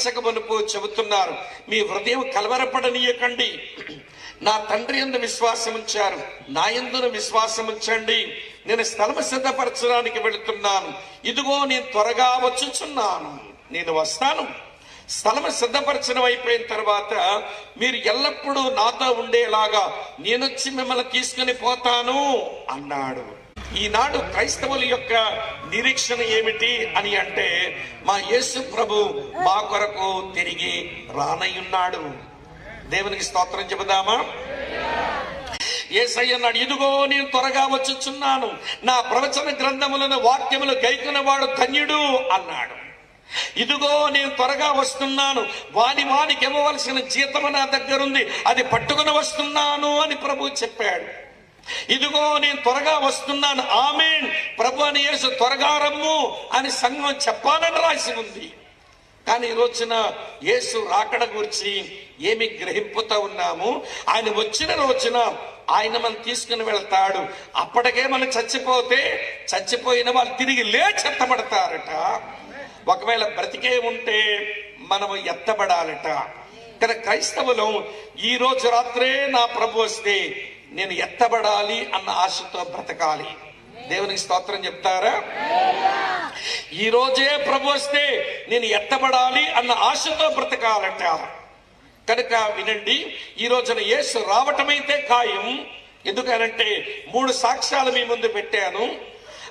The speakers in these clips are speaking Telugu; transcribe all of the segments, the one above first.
కలవరపరచక మునుపు చెబుతున్నారు. మీ హృదయం కలవరపడనీయకండి. నా తండ్రి ఎందు విశ్వాసం ఉంచారు. నా ఎందున విశ్వాసం ఉంచండి. నేను స్థలము సిద్ధపరచడానికి వెళుతున్నాను. ఇదిగో నేను త్వరగా వచ్చుచున్నాను. నేను వస్తాను. స్థలము సిద్ధపరచడం అయిపోయిన తర్వాత మీరు ఎల్లప్పుడూ నాతో ఉండేలాగా నేనొచ్చి మిమ్మల్ని తీసుకుని పోతాను అన్నాడు. ఈనాడు క్రైస్తవుల యొక్క నిరీక్షణ ఏమిటి అని అంటే మా యేసు ప్రభు మా కొరకు తిరిగి రానయ్యున్నాడు. దేవునికి స్తోత్రం చెబుదామా? ఏసయ్య అన్నాడు ఇదిగో నేను త్వరగా వచ్చుచున్నాను. నా ప్రవచన గ్రంథములను వాక్యములు గైకునవాడు ధన్యుడు అన్నాడు. ఇదిగో నేను త్వరగా వస్తున్నాను. వాని వానికి ఇవ్వవలసిన జీతము నా దగ్గరుంది. అది పట్టుకుని వస్తున్నాను అని ప్రభు చెప్పాడు. ఇదిగో నేను త్వరగా వస్తున్నాను. ఆమె ప్రభు అని యేసు త్వరగా రమ్ము అని సంఘం చెప్పాలని రాసి ఉంది. కానీ ఈ రోజున యేసు రాకడ గురించి ఏమి గ్రహింపుతా ఉన్నాము? ఆయన వచ్చిన రోజున ఆయన మనం తీసుకుని వెళ్తాడు. అప్పటికే మనం చచ్చిపోతే చచ్చిపోయిన వాళ్ళు తిరిగి లేచెత్తబడతారట ఒకవేళ బ్రతికే ఉంటే మనము ఎత్తబడాలట. ఇక్కడ క్రైస్తవులు ఈ రోజు రాత్రే నా ప్రభు వస్తే నేను ఎత్తబడాలి అన్న ఆశతో బ్రతకాలి. దేవునికి స్తోత్రం చెప్తారా? ఈ రోజే ప్రభు వస్తే నేను ఎత్తబడాలి అన్న ఆశతో బ్రతకాలట కనుక వినండి ఈ రోజున యేసు రావటమైతే ఖాయం. ఎందుకనంటే మూడు సాక్ష్యాలు మీ ముందు పెట్టాను.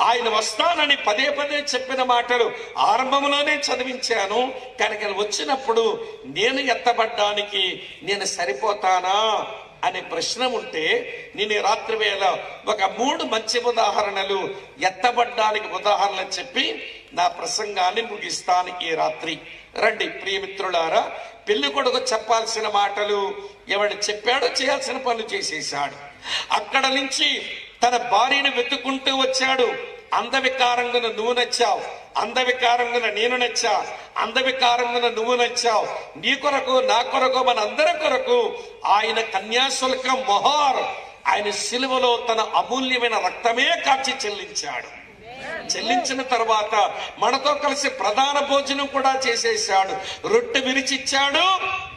ఆయన వస్తానని పదే పదే చెప్పిన మాటలు ఆరంభంలోనే చదివించాను. కనుక వచ్చినప్పుడు నేను ఎత్తబడ్డానికి నేను సరిపోతానా? అనే ప్రశ్న ఉంటే నేను రాత్రి వేళ ఒక మూడు మంచి ఉదాహరణలు ఎత్తబడ్డానికి ఉదాహరణలు చెప్పి నా ప్రసంగాన్ని ముగిస్తాను ఈ రాత్రి. రండి ప్రియమిత్రులారా పెళ్ళి కొడుకు చెప్పాల్సిన మాటలు ఎవడు చెప్పాడో చేయాల్సిన పనులు చేసేశాడు. అక్కడ నుంచి తన భార్యను వెతుక్కుంటూ వచ్చాడు. అందవికారంగా నువ్వు నచ్చావు అందవికారంగా నేను నచ్చా అందవికారంగా నువ్వు నచ్చావు. నీ కొరకు నా కొరకు మన అందరి కొరకు ఆయన కన్యాశుల్కం మొహార్. ఆయన సిలువలో తన అమూల్యమైన రక్తమే కాచి చెల్లించాడు. చెల్లించిన తర్వాత మనతో కలిసి ప్రధాన భోజనం కూడా చేసేసాడు రొట్టె విరిచిచ్చాడు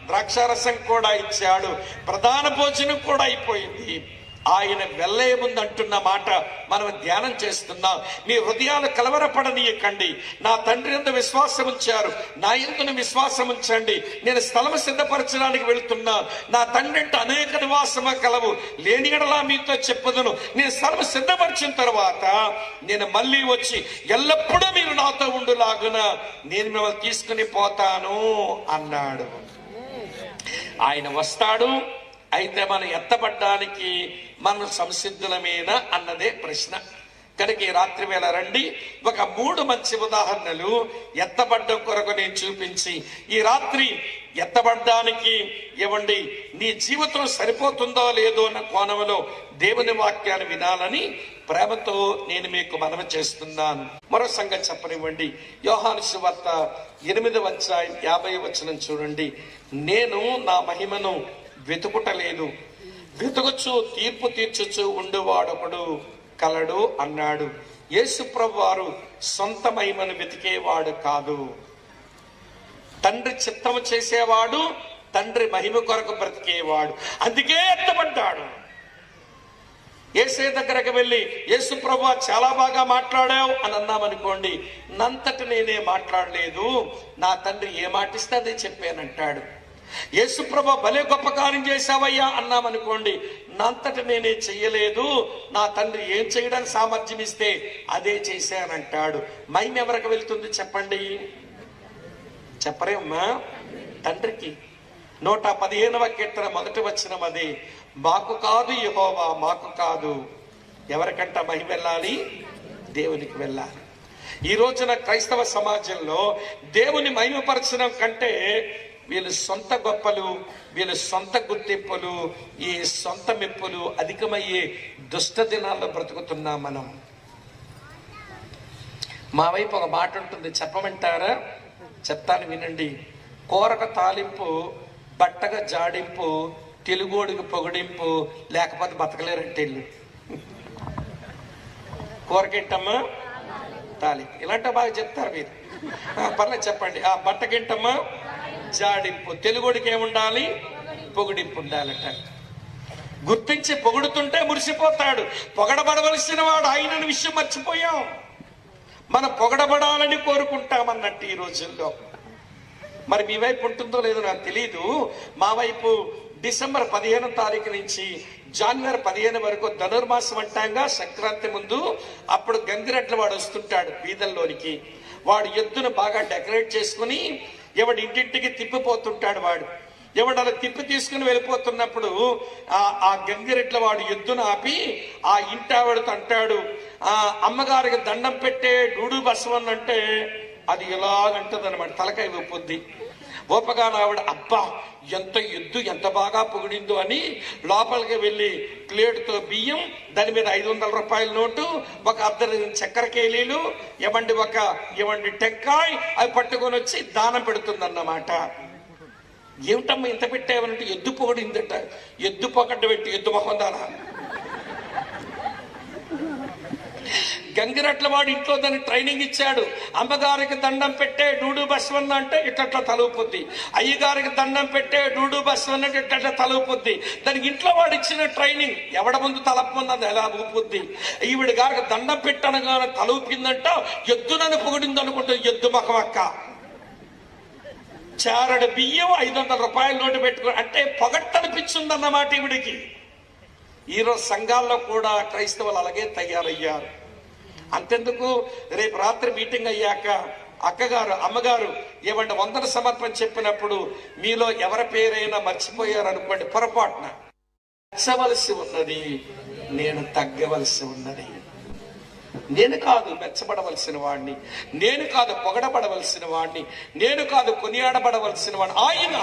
ద్రాక్షారసం కూడా ఇచ్చాడు. ప్రధాన భోజనం కూడా అయిపోయింది. ఆయన వెళ్ళే ముందు అంటున్న మాట మనం ధ్యానం చేస్తున్నాం. మీ హృదయాలు కలవరపడనీయకండి. నా తండ్రి ఎందు విశ్వాసం ఉంచారు. నా ఎందును విశ్వాసం ఉంచండి. నేను స్థలం సిద్ధపరచడానికి వెళుతున్నా. నా తండ్రి అంటే అనేక నివాసమ కలవు. లేని గడలా మీతో చెప్పదును. నేను స్థలం సిద్ధపరిచిన తర్వాత నేను మళ్ళీ వచ్చి ఎల్లప్పుడూ మీరు నాతో ఉండులాగున నేను మిమ్మల్ని తీసుకుని పోతాను అన్నాడు. ఆయన వస్తాడు. అయితే మనం ఎత్తబడ్డానికి మనం సంసిద్ధులమేనా అన్నదే ప్రశ్న. కనుక ఈ రాత్రి వేళ రండి. ఒక మూడు మంచి ఉదాహరణలు ఎత్తబడ్డం కొరకు నేను చూపించి ఈ రాత్రి ఎత్తబడ్డానికి ఇవ్వండి నీ జీవితం సరిపోతుందో లేదో అన్న కోణంలో దేవుని వాక్యాన్ని వినాలని ప్రేమతో నేను మీకు మనవి చేస్తున్నాను. మరో సంగతి చెప్పనివ్వండి. యోహాను సువార్త ఎనిమిది వచ్చ యాభై వచనం చూడండి. నేను నా మహిమను వెతుకుటలేదు వెతుకుచు తీర్పు తీర్చుచు ఉండేవాడొకడు కలడు అన్నాడు. యేసుప్రభు వారు సొంత మహిమను వెతికేవాడు కాదు. తండ్రి చిత్తము చేసేవాడు తండ్రి మహిమ కొరకు బ్రతికేవాడు. అందుకే ఎత్తబడ్డాడు. ఏసే దగ్గరకు వెళ్ళి యేసు ప్రభు చాలా బాగా మాట్లాడావు అని అన్నామనుకోండి నంతటి నేనే మాట్లాడలేదు. నా తండ్రి ఏ మాటిస్తే అదే చెప్పానంటాడు. యేసుప్రభ భలే గొప్ప కార్యం చేశావయ్యా అన్నామనుకోండి. నంతటి నేనే చెయ్యలేదు. నా తండ్రి ఏం చేయడానికి సామర్థ్యం ఇస్తే అదే చేశానంటాడు. మైమ్ ఎవరికి వెళ్తుంది చెప్పండి. చెప్పరేమ్మా? తండ్రికి. నూట పదిహేనవ కీర్తన మొదటి వచ్చిన అది. మాకు కాదు యహోవా మాకు కాదు. ఎవరికంట మహిమ వెళ్ళాలి? దేవునికి వెళ్ళాలి. ఈ రోజున క్రైస్తవ సమాజంలో దేవుని మహిమపరచడం కంటే వీళ్ళు సొంత గొప్పలు వీళ్ళ సొంత గుర్తింపులు ఈ సొంత మెప్పులు అధికమయ్యే దుష్ట దినాల్లో బ్రతుకుతున్నాం మనం. మా వైపు ఒక మాట ఉంటుంది చెప్పమంటారా? చెప్తాను వినండి. కోరక తాలింపు బట్టగా జాడింపు తెలుగోడికి పొగిడింపు లేకపోతే బతకలేరంటే ఇల్లు. కూరకేంటమ్మా? తాలింపు. ఇలాంటి బాగా చెప్తారు మీరు. పర్లేదు చెప్పండి. ఆ బట్టకేంటమ్మా? జాడింపు. తెలుగుడికి ఏముండాలి? పొగిడింపు ఉండాలట. గుర్తించి పొగుడుతుంటే మురిసిపోతాడు. పొగడబడవలసిన వాడు ఆయన విషయం మర్చిపోయాం. మనం పొగడబడాలని కోరుకుంటామన్నట్టు ఈ రోజుల్లో. మరి మీ వైపు ఉంటుందో లేదో నాకు తెలియదు మా వైపు డిసెంబర్ పదిహేను తారీఖు నుంచి జనవరి పదిహేను వరకు ధనుర్మాసం అంటాంగా సంక్రాంతి ముందు అప్పుడు గంగిరెడ్ల వాడు వస్తుంటాడు వీధల్లోనికి వాడు ఎద్దును బాగా డెకరేట్ చేసుకుని ఎవడు ఇంటింటికి తిప్పిపోతుంటాడు వాడు. ఎవడు అలా తిప్పి తీసుకుని వెళ్ళిపోతున్నప్పుడు ఆ ఆ వాడు ఎద్దును ఆపి ఆ ఇంటి తంటాడు అంటాడు ఆ అమ్మగారికి దండం పెట్టే డూడు బసవన్ అంటే అది ఎలాగంటది అనమాట తలకాయ ఊపుద్ది. గోపగాన ఆవిడ అబ్బా ఎంత ఎద్దు ఎంత బాగా పొగిడిందో అని లోపలికి వెళ్ళి ప్లేటుతో బియ్యం దాని మీద ఐదు వందల రూపాయల నోటు ఒక అర్ధ చక్కెర కేలీలు ఇవ్వండి ఒక ఇవ్వండి టెంకాయ్ అవి పట్టుకొని వచ్చి దానం పెడుతుందన్నమాట. ఏమిటమ్మా ఇంత పెట్టావనంటే ఎద్దు పొగిడిందట ఎద్దు పొగడ్డ పెట్టి ఎద్దు మొహం దానా? గంగిరెట్లవాడు ఇంట్లో దానికి ట్రైనింగ్ ఇచ్చాడు. అమ్మగారికి దండం పెట్టే డూడు బస్వన్న అంటే ఇట్లా తలుపుద్ది. అయ్యగారికి దండం పెట్టే డూడు బస్వన్న అంటే ఇట్లట్లా తలుపుద్ది. దానికి ఇంట్లో వాడు ఇచ్చిన ట్రైనింగ్ ఎవడ ముందు తలపున్నది ఎలా ఊపుద్ది. ఈవిడ గారికి దండం పెట్టనగానే తలుపిందంట ఎద్దునని పొగిడింది అనుకుంటే ఎద్దు మకమక్క చారడు బియ్యం ఐదు వందల రూపాయల నోటు పెట్టుకుని అంటే పొగట్టనిపించిందన్నమాట ఈవిడికి. ఈరోజు సంఘాల్లో కూడా క్రైస్తవులు అలాగే తయారయ్యారు. అంతెందుకు? రేపు రాత్రి మీటింగ్ అయ్యాక అక్కగారు అమ్మగారు ఏమంటే వందన సమర్పణ చెప్పినప్పుడు మీలో ఎవరి పేరైనా మర్చిపోయారు అనుకోండి పొరపాటున. మెచ్చవలసి ఉన్నది నేను తగ్గవలసి ఉన్నది. నేను కాదు మెచ్చబడవలసిన వాడిని నేను కాదు పొగడబడవలసిన వాడిని నేను కాదు కొనియాడబడవలసిన వాడిని ఆయన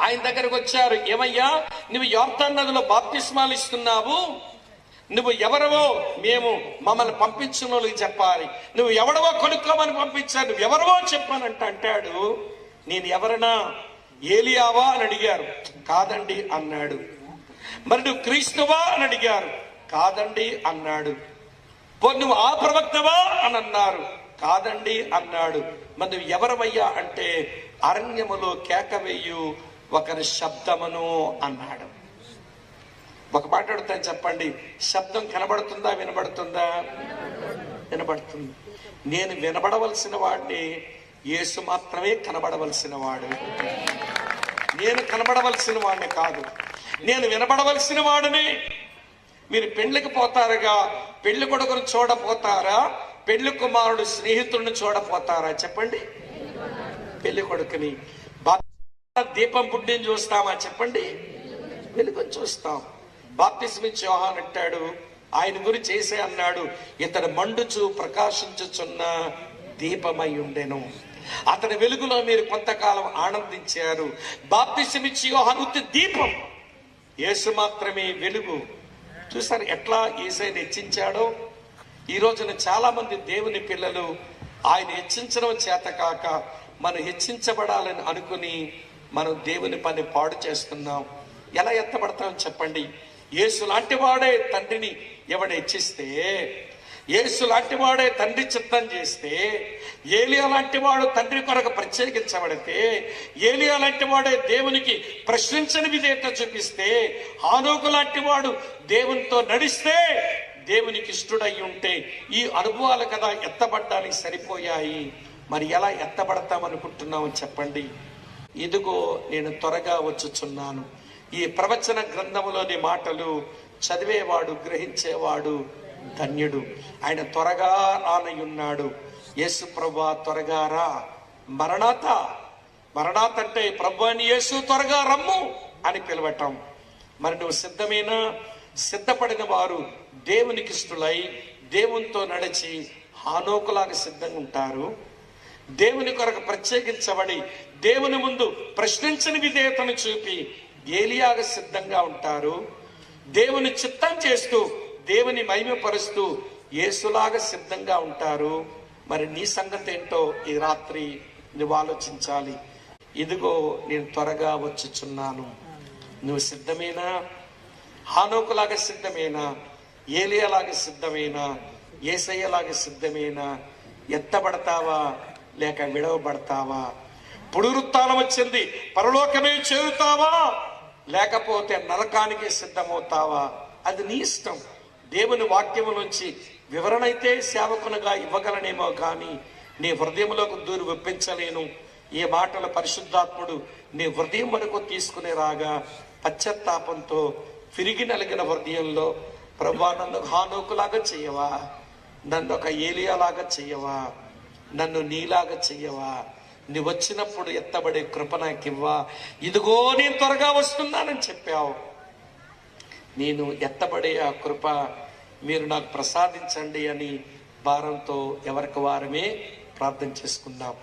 ఆయన దగ్గరకు వచ్చారు ఏమయ్యా నువ్వు యోర్తాన్ నదిలో బాప్తిస్మాలు ఇస్తున్నావు? నువ్వు ఎవరవో మేము మమ్మల్ని పంపించిన వాళ్ళకి చెప్పాలి. నువ్వు ఎవడవో కొనుక్కోమని పంపించాను నువ్వు ఎవరవో చెప్పానంట అంటాడు. నేను ఎవరనా? ఏలియావా అని అడిగారు. కాదండి అన్నాడు. మరి నువ్వు క్రీస్తువా అని అడిగారు. కాదండి అన్నాడు. నువ్వు ఆ ప్రవక్తవా అని అన్నారు. కాదండి అన్నాడు. మరి నువ్వు ఎవరవయ్యా అంటే అరణ్యములో కేక వేయు ఒకరి శబ్దమును అన్నాడు. ఒక మాట అడుగుతాను చెప్పండి. శబ్దం కనబడుతుందా వినబడుతుందా? వినబడుతుంది. నేను వినబడవలసిన వాడిని యేసు మాత్రమే కనబడవలసిన వాడు. నేను కనబడవలసిన వాడిని కాదు. నేను వినబడవలసిన వాడిని. మీరు పెళ్ళికి పోతారుగా పెళ్ళి కొడుకును చూడపోతారా పెళ్ళి కుమారుడు స్నేహితుడిని చూడపోతారా? చెప్పండి. పెళ్ళి కొడుకుని. దీపం బుడ్డిని చూస్తామా? చెప్పండి. వెలుగుని చూస్తాం. బాప్తిస్మిచ్ యోహాన్ అంటాడు. ఆయన గురించి చేసే అన్నాడు ఇతడు మండుచు ప్రకాశించుచున్న దీపమై ఉండెను. అతని వెలుగులో మీరు కొంతకాలం ఆనందించారు. బాప్తిస్మిచ్ యోహాన్ దీపం. యేసు మాత్రమే వెలుగు. చూసారు ఎట్లా ఏసైని హెచ్చించాడో? ఈ రోజున చాలా మంది దేవుని పిల్లలు ఆయన హెచ్చించడం చేత కాక మనం హెచ్చించబడాలని అనుకుని మనం దేవుని పని పాడు చేస్తున్నాం. ఎలా ఎత్తబడతాం చెప్పండి? యేసు లాంటి వాడే తండ్రిని ఎవడు హెచ్చిస్తే యేసు లాంటి వాడే తండ్రి చిత్తం చేస్తే ఏలియా లాంటి వాడు తండ్రి కొరకు ప్రత్యేకించబడితే ఏలియా లాంటి వాడే దేవునికి ప్రశ్నించని విధేయత చూపిస్తే ఆనోకు లాంటి వాడు దేవునితో నడిస్తే దేవునికి ఇష్టడై ఉంటే ఈ అనుభవాలు కదా ఎత్తబడ్డానికి సరిపోయాయి. మరి ఎలా ఎత్తబడతామనుకుంటున్నామో చెప్పండి. ఇదిగో నేను త్వరగా వచ్చుచున్నాను. ఈ ప్రవచన గ్రంథములోని మాటలు చదివేవాడు గ్రహించేవాడు ధన్యుడు. ఆయన త్వరగా రానయ్యున్నాడు. యేసు ప్రభా త్వరగా రా. మరణాత మరణాత అంటే ప్రభు అని యేసు త్వరగా రమ్ము అని పిలవటం. మరి నువ్వు సిద్ధమైన? సిద్ధపడిన వారు దేవునికి ఇష్టలై దేవునితో నడిచి హానోకులాగా సిద్ధంగా ఉంటారు. దేవుని కొరకు ప్రత్యేకించబడి దేవుని ముందు ప్రశ్నించని విధేయతను చూపి ఏలియాగా సిద్ధంగా ఉంటారు. దేవుని చిత్తం చేస్తూ దేవుని మహిమపరుస్తూ యేసులాగా సిద్ధంగా ఉంటారు. మరి నీ సంగతి ఏంటో ఈ రాత్రి నువ్వు ఆలోచించాలి. ఇదిగో నేను త్వరగా వచ్చుచున్నాను. నువ్వు సిద్ధమేనా? హానోకులాగా సిద్ధమేనా? ఏలియాలాగా సిద్ధమేనా? ఏసయ్యలాగా సిద్ధమేనా? ఎత్తబడతావా లేక విడవబడతావా? పునరుత్నం వచ్చింది. పరలోకమే చేరుతావా? లేకపోతే నరకానికి సిద్ధమవుతావా? అది నీ ఇష్టం. దేవుని వాక్యము నుంచి వివరణ అయితే సేవకునిగా ఇవ్వగలనేమో కానీ నీ హృదయంలోకి దూరి ఒప్పించలేను. ఈ మాటలు పరిశుద్ధాత్ముడు నీ హృదయం వరకు తీసుకుని రాగా పశ్చాత్తాపంతో తిరిగి నలిగిన హృదయంలో ప్రభా నన్ను హానోకులాగా చెయ్యవా నన్ను ఒక ఏలియాలాగా చెయ్యవా నన్ను నీలాగా చెయ్యవా నీ వచ్చినప్పుడు ఎత్తబడే కృప నాకివ్వా. ఇదిగో నేను త్వరగా వస్తున్నానని చెప్పావు. నేను ఎత్తబడే ఆ కృప మీరు నాకు ప్రసాదించండి అని భారంతో ఎవరికి వారమే ప్రార్థన చేసుకుందాం